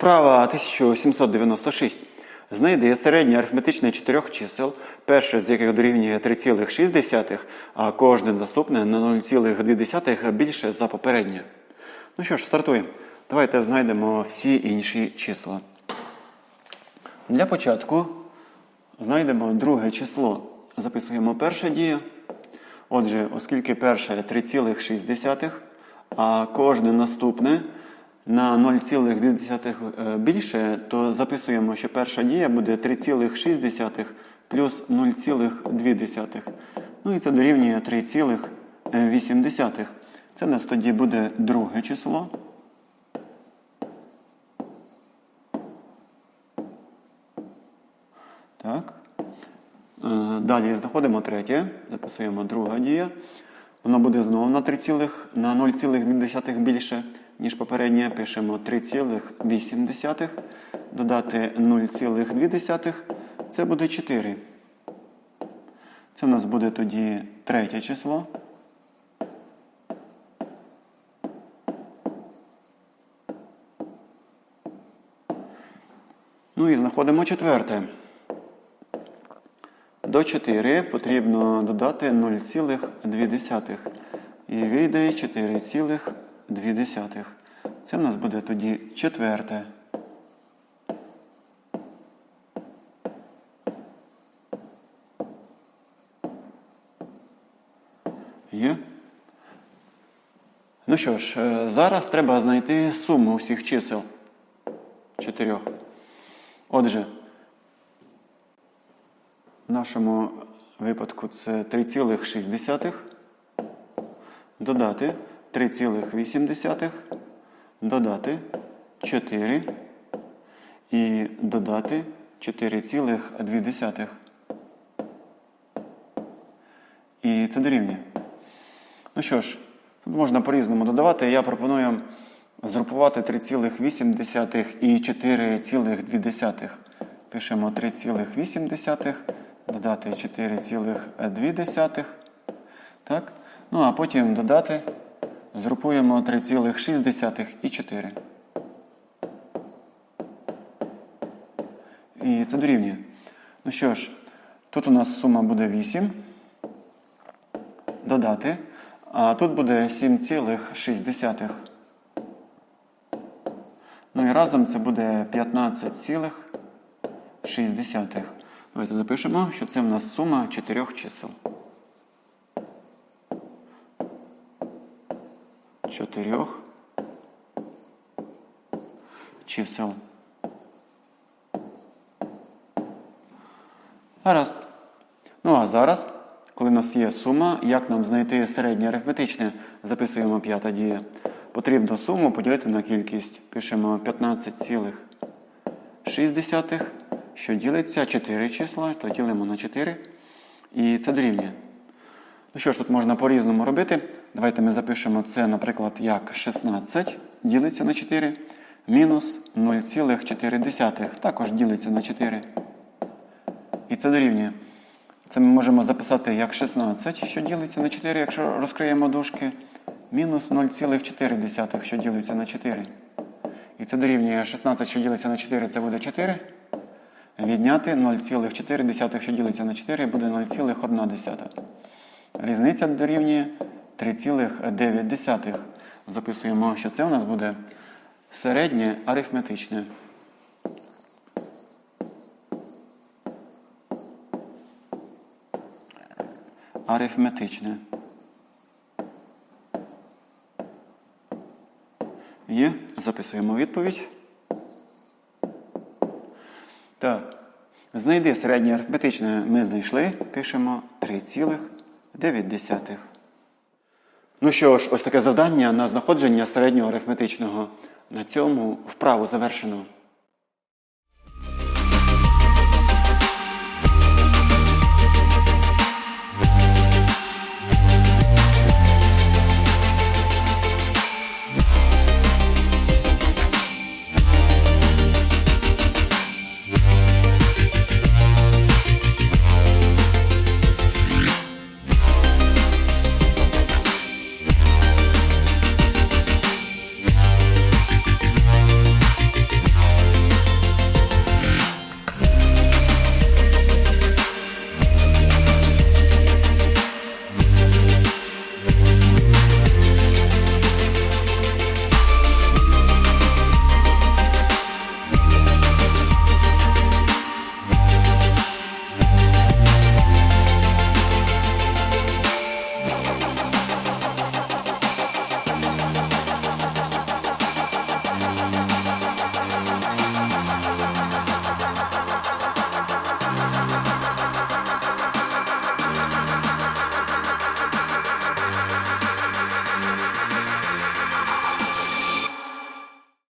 Вправа 1796. Знайди середнє арифметичне чотирьох чисел, перше з яких дорівнює 3,6, а кожне наступне на 0,2 більше за попереднє. Ну що ж, стартуємо. Давайте знайдемо всі інші числа. Для початку знайдемо друге число. Записуємо перше дія. Отже, оскільки перше 3,6, а кожне наступне на 0,2 більше, то записуємо, що перша дія буде 3,6 плюс 0,2. Ну і це дорівнює 3,8. Це нас тоді буде друге число. Так. Е, Далі знаходимо третє, записуємо друга дія. Воно буде знову на 3, на 0,2 більше, ніж попереднє. Пишемо 3,8. Додати 0,2 це буде 4. Це у нас буде тоді третє число. Ну і знаходимо четверте. До 4 потрібно додати 0,2. І вийде 4,2. Це в нас буде тоді четверте. Є? Ну що ж, е, зараз треба знайти суму всіх чисел. Чотирьох. Отже, в нашому випадку це 3,6. Додати 3,8. Додати 4. І додати 4,2. І це дорівнює. Ну що ж, тут можна по-різному додавати. Я пропоную згрупувати 3,8 і 4,2. Пишемо 3,8 додати 4,2. Так? Ну, а потім додати, згрупуємо 3,6 і 4. І це дорівнює. Ну що ж, тут у нас сума буде 8. Додати. А тут буде 7,6. Ну і разом це буде 15,6. Давайте запишемо, що це в нас сума чотирьох чисел. Чотирьох чисел. Гаразд. Ну а зараз, коли у нас є сума, як нам знайти середнє арифметичне, записуємо п'ята дія. Потрібно суму поділити на кількість. Пишемо 15,6 що ділиться 4 числа, то ділимо на 4. І це дорівнює. Ну що ж, тут можна по-різному робити. Давайте ми запишемо це, наприклад, як 16 ділиться на 4. Мінус 0,4 також ділиться на 4. І це дорівнює. Це ми можемо записати як 16, що ділиться на 4, якщо розкриємо дужки. Мінус 0,4, що ділиться на 4. І це дорівнює 16, що ділиться на 4, це буде 4. Відняти 0,4, що ділиться на 4, буде 0,1. Різниця дорівнює 3,9. Записуємо, що це у нас буде середнє арифметичне. Арифметичне. Є. Записуємо відповідь. Так. Знайди середнє арифметичне ми знайшли. Пишемо 3,9. Ну що ж, ось таке завдання на знаходження середнього арифметичного. На цьому вправу завершено.